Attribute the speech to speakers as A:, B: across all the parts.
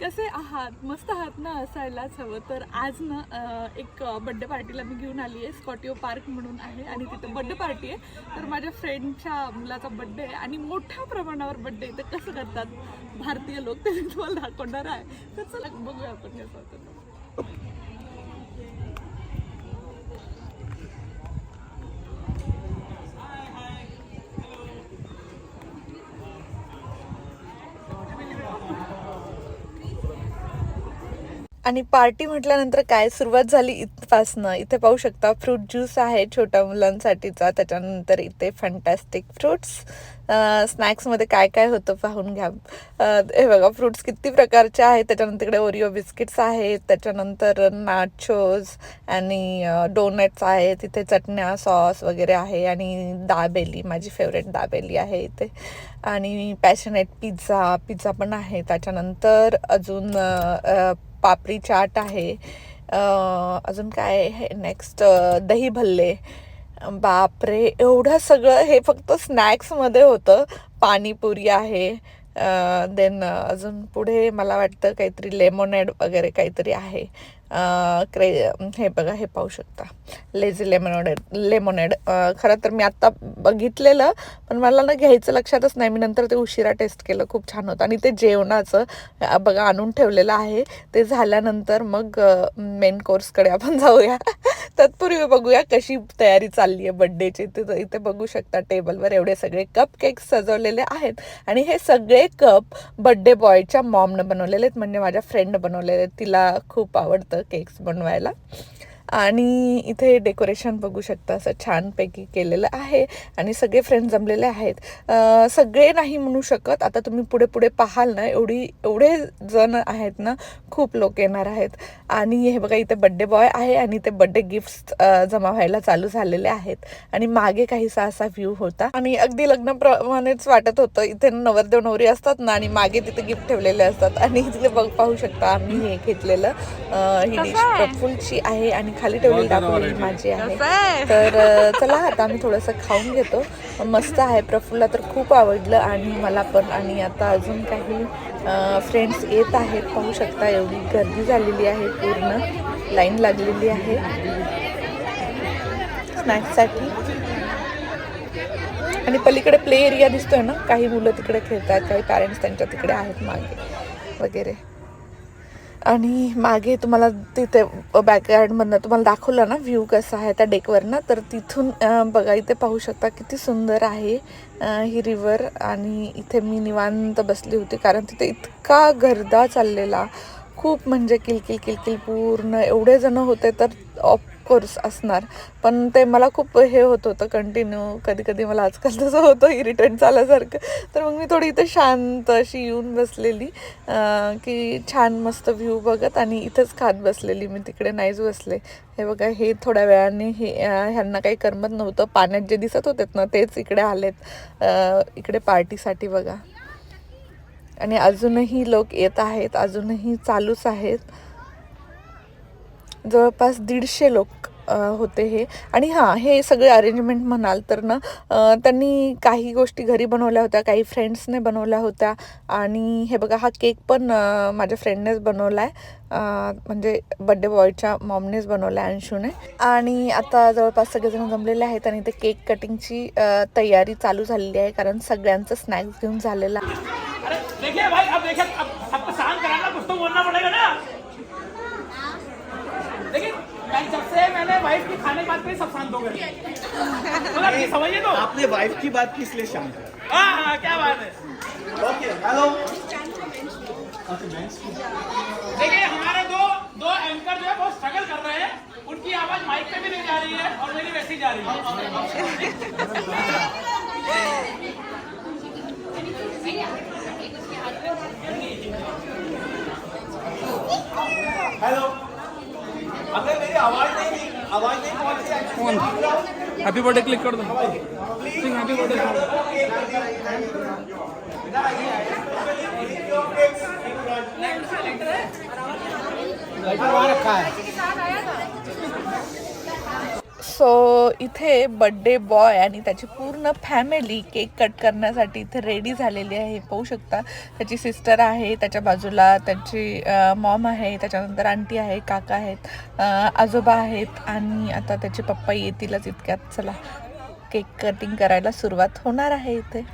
A: कसे आहात? मस्त आहात ना? असायलाच हवं. तर आज ना एक बड्डे पार्टीला मी घेऊन आली आहे. स्कॉटिओ पार्क म्हणून आहे आणि तिथं बड्डे पार्टी आहे. तर माझ्या फ्रेंडच्या मुलाचा बड्डे आहे आणि मोठ्या प्रमाणावर बड्डे ते कसं करतात? भारतीय लोक ते मी तुम्हाला दाखवणार आहे. तर चला बघूया आपण कसं होतं आणि पार्टी म्हटल्यानंतर काय सुरुवात झाली इथपासनं? इथे पाहू शकता फ्रूट ज्यूस आहे छोट्या मुलांसाठीचा त्याच्यानंतर इथे फंटॅस्टिक फ्रुट्स स्नॅक्समध्ये काय काय होतं पाहून घ्या. हे बघा फ्रुट्स किती प्रकारचे आहेत त्याच्यानंतर इकडे ओरिओ बिस्किट्स आहेत त्याच्यानंतर नाचोज आणि डोनट्स आहेत तिथे चटण्या सॉस वगैरे आहे आणि दाबेली माझी फेवरेट दाबेली आहे इथे. आणि पॅशनेट पिझ्झा पिझ्झा पण आहे. त्याच्यानंतर अजून पापरी पापडी चाट आहे. अजून काय आहे नेक्स्ट दही भल्ले. बापरे एवढं सगळं हे फक्त स्नॅक्समध्ये होतं. पाणीपुरी आहे. देन अजून पुढे मला वाटतं काहीतरी लेमोनेड वगैरे काहीतरी आहे. क्रे हे बघा हे पाहू शकता. Lazy lemonade lemonade. खरं तर मी आत्ता बघितलेलं पण मला ना घ्यायचं लक्षातच नाही. मी नंतर ते उशिरा टेस्ट केलं. खूप छान होतं. आणि ते जेवणाचं बघा आणून ठेवलेलं आहे. ते झाल्यानंतर मग मेन कोर्सकडे आपण जाऊया. तत्पूर्वी बघूया कशी तयारी चालली आहे बड्डेची ते इथे बघू शकता टेबलवर एवढे सगळे कप केक्स सजवलेले आहेत. आणि हे सगळे कप बड्डे बॉयच्या मॉमनं बनवलेले आहेत. म्हणजे माझ्या फ्रेंड बनवलेले आहेत. तिला खूप आवडतं. केक्स बनवायला. आणि इथे डेकोरेशन बघू शकता असं छानपैकी केलेलं आहे आणि सगळे फ्रेंड जमलेले आहेत. सगळे नाही म्हणू शकत आता तुम्ही पुढे पुढे पाहाल ना एवढी एवढे जण आहेत ना खूप लोक येणार आहेत. आणि हे बघा इथे बड्डे बॉय आहे आणि ते बड्डे गिफ्ट जमा व्हायला चालू झालेले आहेत. आणि मागे काहीसा असा व्ह्यू होता. आणि अगदी लग्नाप्रमाणेच वाटत होतं इथे नवरदेव नवरी असतात ना आणि मागे तिथे गिफ्ट ठेवलेले असतात. आणि तिथे बघ पाहू शकता आम्ही हे घेतलेलं ही डिश प्रफुलची आहे आणि खाली ठेवलेली दाखवलेली माझी आहे. तर चला आता आम्ही थोडंसं खाऊन घेतो. मस्त आहे प्रफुल्ला तर खूप आवडलं आणि मला पण. आणि आता अजून काही फ्रेंड्स येत आहेत. पाहू शकता एवढी गर्दी झालेली आहे पूर्ण. लाईन लागलेली आहे. स्नॅक्ससाठी आणि पलीकडे प्ले एरिया दिसतोय ना? काही मुलं तिकडे खेळतात काही पॅरेंट्स त्यांच्या तिकडे आहेत मागे वगैरे. आणि मागे तुम्हाला तिथे बॅकयार्डमधनं तुम्हाला दाखवलं ना व्ह्यू कसा आहे त्या डेकवरनं तर तिथून बघा इथे पाहू शकता किती सुंदर आहे ही रिवर आणि इथे मी निवांत बसली होती कारण तिथे इतका गर्दा चाललेला. खूप म्हणजे किलकिल किलकिल पूर्ण. एवढे जण होते तर कोर्स असणार. पण ते मला खूप हे होत होतं कंटिन्यू कधी कधी मला आजकाल तसं होतं इरिटेट झाल्यासारखं. तर मग मी थोडी इथे शांत अशी येऊन बसलेली. की छान मस्त व्ह्यू बघत आणि इथंच खात बसलेली मी. तिकडे नाहीच बसले. हे बघा हे थोड्या वेळाने हे ह्यांना काही करमत नव्हतं. पाण्यात जे दिसत होतेत ना तेच इकडे आलेत. इकडे पार्टीसाठी बघा. आणि अजूनही लोक येत आहेत. अजूनही चालूच आहेत. जवळपास दीडशे लोक होते हे. आणि हां हे सगळे अरेंजमेंट म्हणाल तर ना त्यांनी काही गोष्टी घरी बनवल्या होत्या काही फ्रेंड्सने बनवल्या होत्या. आणि हे बघा हा केक पण माझ्या फ्रेंडनेच बनवला आहे म्हणजे बड्डे बॉयच्या मॉमनेच बनवला आहे अंशूने. आणि आता जवळपास सगळेजण जमलेले आहेत आणि ते केक कटिंगची तयारी चालू झालेली आहे कारण सगळ्यांचं स्नॅक्स घेऊन झालेला
B: वाइफ की खाने की बात करी सब शांत हो गए। मगर ये समझिए तो।
C: आपने वाइफ की बात किस लिए शांत
B: हाँ? हाँ क्या बात है।
C: ओके हेलो
B: देखिए हमारे दो दो एंकर जो है बहुत स्ट्रगल कर रहे हैं। उनकी आवाज़ माइक पे भी नहीं जा रही है और मेरी वैसी जा रही है।
C: रही
D: हॅपी बर्थडे क्लिक कर दो. हॅपी बर्थडे
C: रखा है
A: सो इथे बड्डे बॉय आणि त्याची पूर्ण फॅमिली केक कट करण्यासाठी इथे रेडी झालेली आहे. पाहू शकता. त्याची सिस्टर आहे त्याच्या बाजूला त्याची मॉम आहे त्याच्यानंतर आंटी आहे काका आहेत आजोबा आहेत आणि आता त्याचे पप्पा येतीलच इतक्यात. चला केक कटिंग करायला सुरुवात होणार आहे इथे.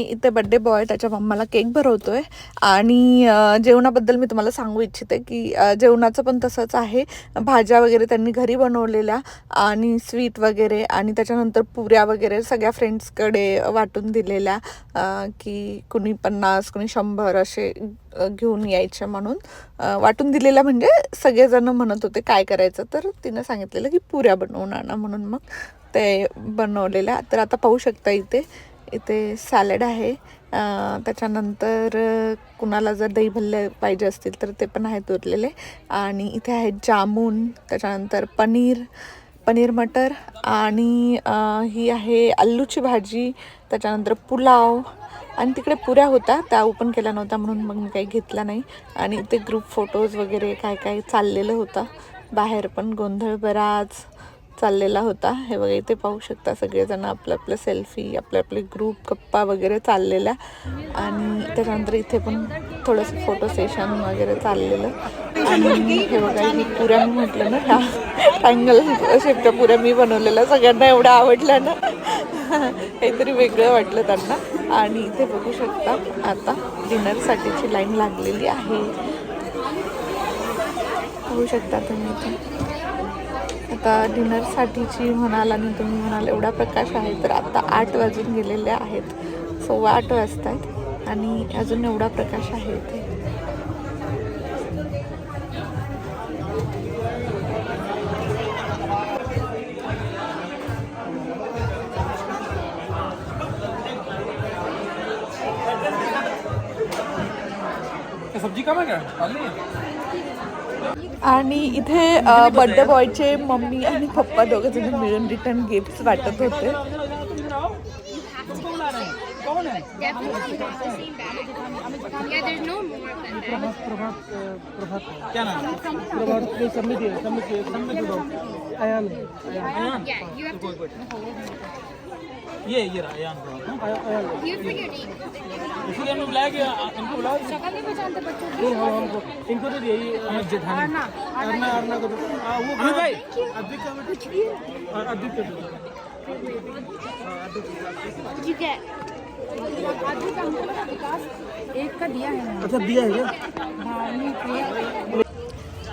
A: आणि इथे बड्डे बॉय त्याच्या मम्माला केक भरवतो आहे आणि जेवणाबद्दल मी तुम्हाला सांगू इच्छिते की जेवणाचं पण तसंच आहे. भाज्या वगैरे त्यांनी घरी बनवलेल्या आणि स्वीट वगैरे आणि त्याच्यानंतर पुऱ्या वगैरे सगळ्या फ्रेंड्सकडे वाटून दिलेल्या की कुणी पन्नास कुणी शंभर असे घेऊन यायचे म्हणून वाटून दिलेल्या म्हणजे सगळेजण म्हणत होते काय करायचं तर तिनं सांगितलेलं की पुऱ्या बनवून आणा म्हणून मग ते बनवलेल्या. तर आता पाहू शकता इथे इथे सॅलड आहे. त्याच्यानंतर कुणाला जर दही भल्ले पाहिजे असतील तर ते पण आहेत उरलेले. आणि इथे आहेत जामून त्याच्यानंतर पनीर पनीर मटर आणि ही आहे आलूची भाजी त्याच्यानंतर पुलाव. आणि तिकडे पुऱ्या होत्या त्या ओपन केल्या नव्हत्या म्हणून मग मी काही घेतला नाही. आणि इथे ग्रुप फोटोज वगैरे काय काय चाललेलं होतं. बाहेर पण गोंधळ बराच. चाललेला होता. हे बघा इथे पाहू शकता सगळेजण आपलं आपलं सेल्फी आपले आपले ग्रुप गप्पा वगैरे चाललेल्या. आणि त्याच्यानंतर इथे पण थोडंसं फोटो सेशन वगैरे चाललेलं. आणि हे बघा ही पुऱ्या मी म्हटलं ना ह्या ट्रायंगल शेपच्या पुऱ्या मी बनवलेल्या. सगळ्यांना एवढं आवडलं ना. काहीतरी वेगळं वाटलं त्यांना. आणि इथे बघू शकता आता डिनरसाठीची लाईन लागलेली आहे. बघू शकता तुम्ही इथे. आता डिनरसाठीची म्हणाल आणि तुम्ही म्हणाल एवढा प्रकाश आहे तर आता आठ वाजून गेलेले आहेत. सव्वा आठ वाजत आहेत आणि अजून एवढा प्रकाश आहे इथे.
D: सब्जी कम है? क्या पाली है?
A: आणि इथे बर्थडे बॉयचे मम्मी आणि पप्पा दोघं मिळून रिटर्न गिफ्ट वाटत होते
D: है. ये ये रहा
E: name.
D: इसीलिए हमने बुलाया कि इनको बुलाओ
E: शक्ल नहीं पहचानते बच्चों
D: नहीं हम हमको इनको तो यही अमित जेठानी। अरना। अरना को वो अमित भाई। अद्विक का कुछ भी अद्विक का दो
E: Did you get? एक का दिया है
D: अच्छा दिया है क्या?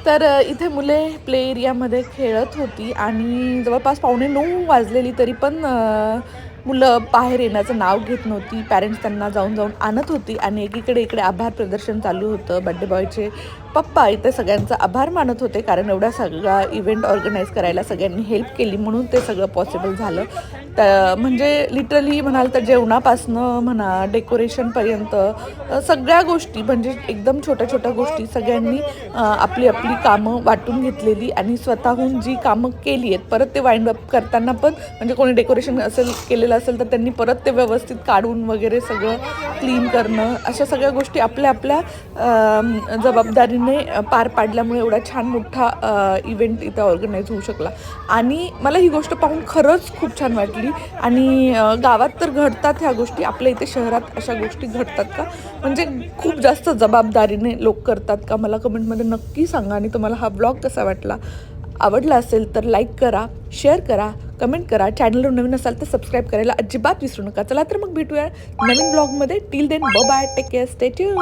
A: तर इथे मुले प्ले एरियामध्ये खेळत होती आणि जवळपास पावणे नऊ वाजलेली तरी पण मुलं बाहेर येण्याचं नाव घेत नव्हती. पॅरेंट्स त्यांना जाऊन जाऊन आणत होती आणि एकीकडे इकडे आभार प्रदर्शन चालू होतं. बड्डे बॉयचे पप्पा इथे सगळ्यांचा आभार मानत होते कारण एवढा सगळा इव्हेंट ऑर्गनाईज करायला सगळ्यांनी हेल्प केली म्हणून ते सगळं पॉसिबल झालं. तर म्हणजे लिटरली म्हणाल तर जेवणापासनं म्हणा डेकोरेशनपर्यंत सगळ्या गोष्टी म्हणजे एकदम छोट्या छोट्या गोष्टी सगळ्यांनी आपली आपली कामं वाटून घेतलेली आणि स्वतःहून जी कामं केली आहेत परत ते वाइंड अप करताना पण म्हणजे कोणी डेकोरेशन असेल केलेलं असेल तर त्यांनी परत ते व्यवस्थित काढून वगैरे सगळं क्लीन करणं अशा सगळ्या गोष्टी आपल्या आपल्या जबाबदारीने पार पाडल्यामुळे एवढा छान मोठा इव्हेंट इथं ऑर्गनाईज होऊ शकला. आणि मला ही गोष्ट पाहून खरंच खूप छान वाटली. आणि गावात तर घडतात ह्या गोष्टी. आपल्या इथे शहरात अशा गोष्टी घडतात का? म्हणजे खूप जास्त जबाबदारीने लोक करतात का? मला कमेंटमध्ये नक्की सांगा आणि तुम्हाला हा ब्लॉग कसा वाटला? आवडला असेल तर लाईक करा शेअर करा कमेंट करा. चॅनलवर नवीन असाल तर सबस्क्राईब करायला अजिबात विसरू नका. चला तर मग भेटूया नवीन ब्लॉगमध्ये. Till then bye take care stay tune